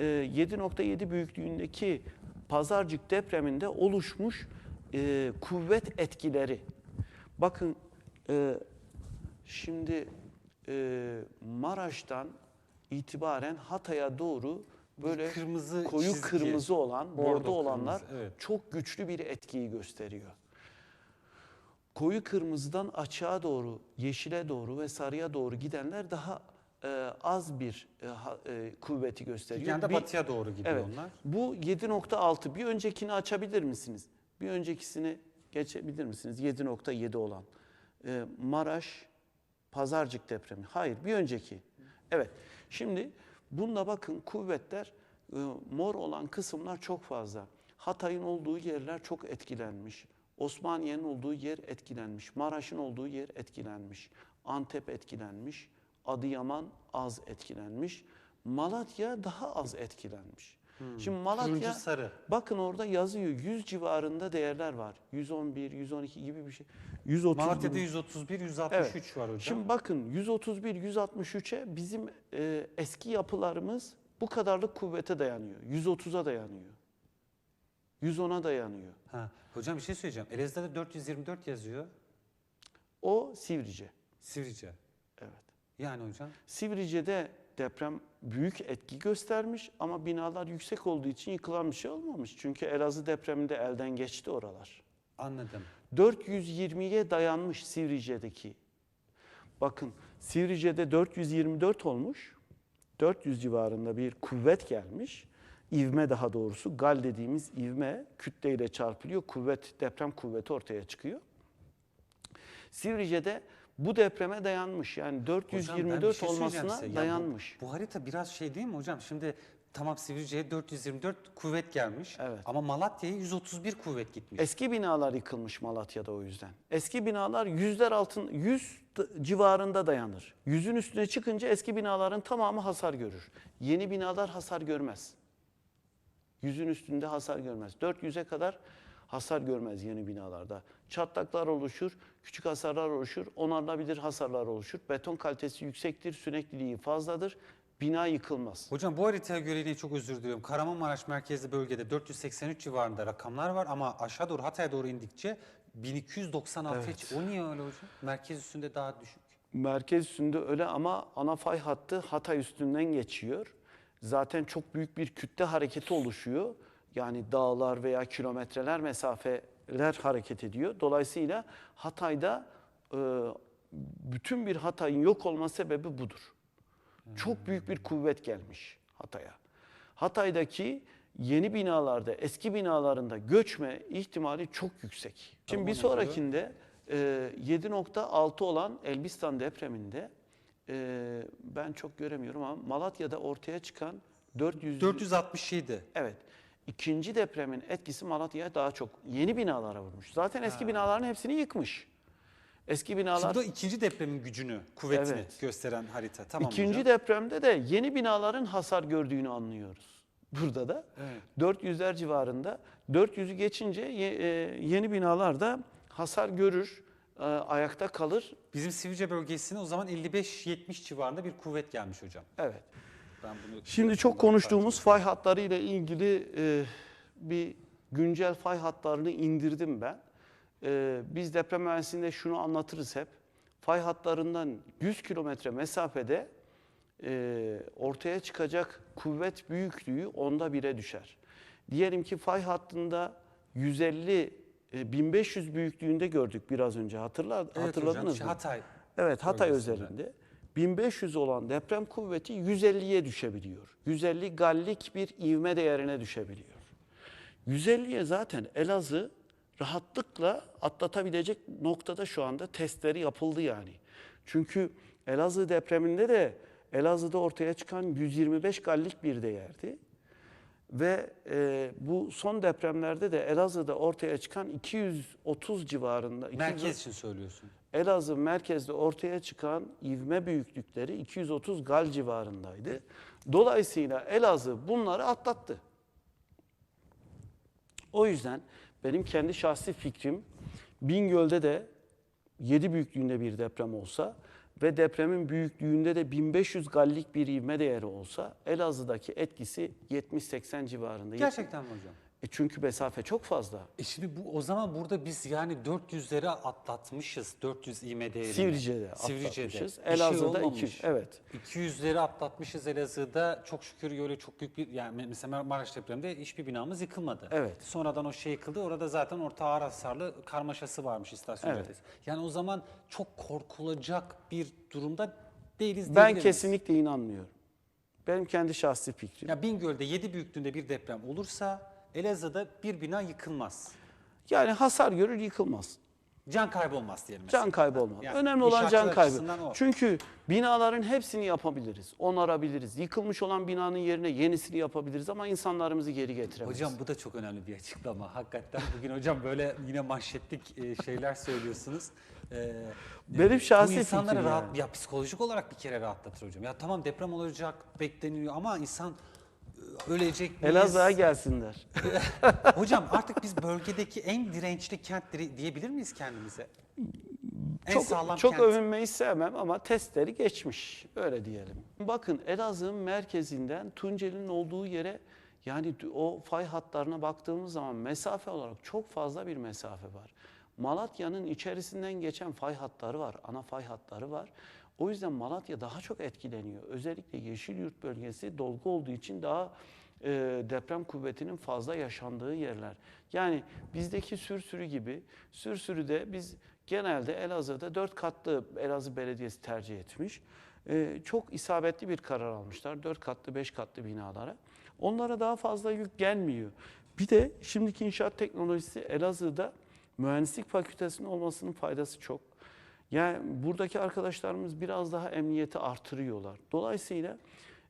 e, 7.7 büyüklüğündeki Pazarcık depreminde oluşmuş e, kuvvet etkileri. Bakın e, şimdi e, Maraş'tan itibaren Hatay'a doğru böyle kırmızı koyu çizgi, kırmızı olan, bordo bordo olanlar kırmızı, evet. çok güçlü bir etkiyi gösteriyor. Koyu kırmızıdan açığa doğru, yeşile doğru ve sarıya doğru gidenler daha e, az bir e, ha- e, kuvveti gösteriyor. Yani de batıya doğru gidiyor Evet. onlar. Bu 7.6. Bir öncekini açabilir misiniz? Bir öncekisini geçebilir misiniz? 7.7 olan. Ee, Maraş Pazarcık depremi. Hayır, bir önceki. Evet. Şimdi bunda bakın kuvvetler e, mor olan kısımlar çok fazla. Hatay'ın olduğu yerler çok etkilenmiş. Osmaniye'nin olduğu yer etkilenmiş. Maraş'ın olduğu yer etkilenmiş. Antep etkilenmiş. Adıyaman az etkilenmiş. Malatya daha az etkilenmiş. Şimdi Malatya sarı. bakın orada yazıyor 100 civarında değerler var. 111, 112 gibi bir şey. 130 Malatya'da gibi. 131, 163 Evet. var hocam. Şimdi bakın 131, 163'e bizim e, eski yapılarımız bu kadarlık kuvvete dayanıyor. 130'a dayanıyor. 110'a dayanıyor. ha, hocam bir şey söyleyeceğim. Elazığ'da 424 yazıyor. O Sivrice. Sivrice. Evet. Yani hocam Sivrice'de deprem büyük etki göstermiş ama binalar yüksek olduğu için yıkılan bir şey olmamış. Çünkü Elazığ depreminde elden geçti oralar. anladım. 420'ye dayanmış Sivrice'deki. Bakın Sivrice'de 424 olmuş. 400 civarında bir kuvvet gelmiş. İvme daha doğrusu gal dediğimiz ivme kütleyle çarpılıyor. Kuvvet, deprem kuvveti ortaya çıkıyor. Sivrice'de bu depreme dayanmış. Yani Hocam ben bir 424 şey söyleyeceğim olmasına size. Ya bu- dayanmış. Bu, harita biraz şey değil mi hocam? Şimdi tamam Sivrice'ye 424 kuvvet gelmiş. Evet. Ama Malatya'ya 131 kuvvet gitmiş. Eski binalar yıkılmış Malatya'da o yüzden. Eski binalar yüzler altın, yüz d- civarında dayanır. Yüzün üstüne çıkınca eski binaların tamamı hasar görür. Yeni binalar hasar görmez. Yüzün üstünde hasar görmez. 400'e kadar hasar görmez yeni binalarda. Çatlaklar oluşur, küçük hasarlar oluşur, onarılabilir hasarlar oluşur. Beton kalitesi yüksektir, sürekliliği fazladır. Bina yıkılmaz. Hocam bu haritaya göre yine çok özür diliyorum. Kahramanmaraş merkezli bölgede 483 civarında rakamlar var ama aşağı doğru Hatay'a doğru indikçe 1296 Evet. O niye öyle hocam? Merkez üstünde daha düşük. Merkez üstünde öyle ama ana fay hattı Hatay üstünden geçiyor. Zaten çok büyük bir kütle hareketi oluşuyor. Yani dağlar veya kilometreler mesafeler hareket ediyor. Dolayısıyla Hatay'da e, bütün bir Hatay'ın yok olma sebebi budur. Çok büyük bir kuvvet gelmiş Hatay'a. Hatay'daki yeni binalarda, eski binalarında göçme ihtimali çok yüksek. Şimdi bir sonrakinde e, 7.6 olan Elbistan depreminde e, ben çok göremiyorum ama Malatya'da ortaya çıkan 400 467. Evet. İkinci depremin etkisi Malatya'ya daha çok yeni binalara vurmuş. Zaten eski binaların hepsini yıkmış. Eski binalar Şimdi o ikinci depremin gücünü, kuvvetini Evet. gösteren harita. Tamam İkinci hocam. depremde de yeni binaların hasar gördüğünü anlıyoruz. Burada da Evet. 400'ler civarında 400'ü geçince e, yeni binalar da hasar görür, e, ayakta kalır. Bizim Sivrice bölgesine o zaman 55-70 civarında bir kuvvet gelmiş hocam. Evet. Ben bunu Şimdi çok konuştuğumuz fay hatları ile ilgili e, bir güncel fay hatlarını indirdim ben. E, biz deprem mühendisliğinde şunu anlatırız hep. Fay hatlarından 100 kilometre mesafede e, ortaya çıkacak kuvvet büyüklüğü onda bire düşer. Diyelim ki fay hattında 150 e, 1500 büyüklüğünde gördük biraz önce hatırlar, Evet hatırladınız hocam, mı? Hatay. Evet Hatay özelinde 1500 olan deprem kuvveti 150'ye düşebiliyor. 150 gallik bir ivme değerine düşebiliyor. 150'ye zaten Elazığ rahatlıkla atlatabilecek noktada şu anda testleri yapıldı yani. Çünkü Elazığ depreminde de Elazığ'da ortaya çıkan 125 gallik bir değerdi. Ve e, bu son depremlerde de Elazığ'da ortaya çıkan 230 civarında. 230 Merkez için söylüyorsun. Elazığ merkezde ortaya çıkan ivme büyüklükleri 230 gal civarındaydı. Dolayısıyla Elazığ bunları atlattı. O yüzden benim kendi şahsi fikrim Bingöl'de de 7 büyüklüğünde bir deprem olsa ve depremin büyüklüğünde de 1500 gallik bir ivme değeri olsa Elazığ'daki etkisi 70-80 civarında. Gerçekten mi hocam? E çünkü mesafe çok fazla. E şimdi bu o zaman burada biz yani 400'leri atlatmışız. 400 ivme değerini. Sivrice'de Sivrice'de. atlatmışız. Bir şey Elazığ'da olmamış. 200. Evet. 200'leri atlatmışız Elazığ'da. Çok şükür öyle çok büyük bir yani mesela Maraş depreminde hiçbir binamız yıkılmadı. Evet. Sonradan o şey yıkıldı. Orada zaten orta ağır hasarlı karmaşası varmış istasyon Evet. caddesi. Yani o zaman çok korkulacak bir durumda değiliz Ben diyebilir miyiz? kesinlikle inanmıyorum. Benim kendi şahsi fikrim. Ya Bingöl'de 7 büyüklüğünde bir deprem olursa Elazığ'da bir bina yıkılmaz. Yani hasar görür yıkılmaz. Can kaybı olmaz diyelim mesela. Can kaybı olmaz. Yani Önemli olan can kaybı. o. Çünkü binaların hepsini yapabiliriz. Onarabiliriz. Yıkılmış olan binanın yerine yenisini yapabiliriz ama insanlarımızı geri getiremeyiz. Hocam bu da çok önemli bir açıklama. Hakikaten bugün hocam böyle yine manşetlik e, şeyler söylüyorsunuz. Ee, Benim şahsi Bu insanları fikrim rahat, yani. ya psikolojik olarak bir kere rahatlatır hocam. Ya tamam deprem olacak bekleniyor ama insan e, ölecek miyiz? Elazığ'a gelsinler. Hocam artık biz bölgedeki en dirençli kent dire- diyebilir miyiz kendimize? En çok sağlam çok kent. övünmeyi sevmem ama testleri geçmiş. Öyle diyelim. Bakın Elazığ'ın merkezinden Tunceli'nin olduğu yere yani o fay hatlarına baktığımız zaman mesafe olarak çok fazla bir mesafe var. Malatya'nın içerisinden geçen fay hatları var. Ana fay hatları var. O yüzden Malatya daha çok etkileniyor. Özellikle Yeşilyurt bölgesi dolgu olduğu için daha e, deprem kuvvetinin fazla yaşandığı yerler. Yani bizdeki Sürsürü gibi Sürsürü'de biz genelde Elazığ'da dört katlı Elazığ Belediyesi tercih etmiş. E, çok isabetli bir karar almışlar. Dört katlı, beş katlı binalara. Onlara daha fazla yük gelmiyor. Bir de şimdiki inşaat teknolojisi Elazığ'da mühendislik fakültesinin olmasının faydası çok. Yani buradaki arkadaşlarımız biraz daha emniyeti artırıyorlar. Dolayısıyla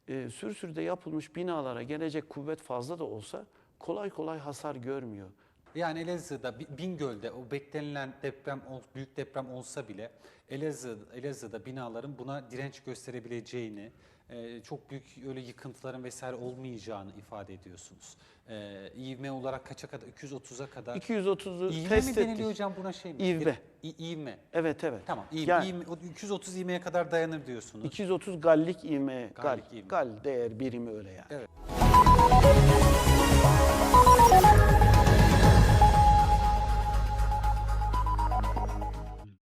e, Sürsür'de yapılmış binalara gelecek kuvvet fazla da olsa kolay kolay hasar görmüyor. Yani Elazığ'da, Bi- Bingöl'de o beklenilen deprem, büyük deprem olsa bile Elazığ, Elazığ'da binaların buna direnç gösterebileceğini, e, çok büyük öyle yıkıntıların vesaire olmayacağını ifade ediyorsunuz. E, ivme olarak kaça kadar? 230'a kadar. 230'u İvme test mi ettik. deniliyor hocam buna şey mi? İvme. İ- ivme. Evet evet. Tamam. İv, Yani- ivme, o 230 ivmeye kadar dayanır diyorsunuz. 230 gallik ivme, gal, Gallik ivme. gal değer birimi öyle yani. Evet.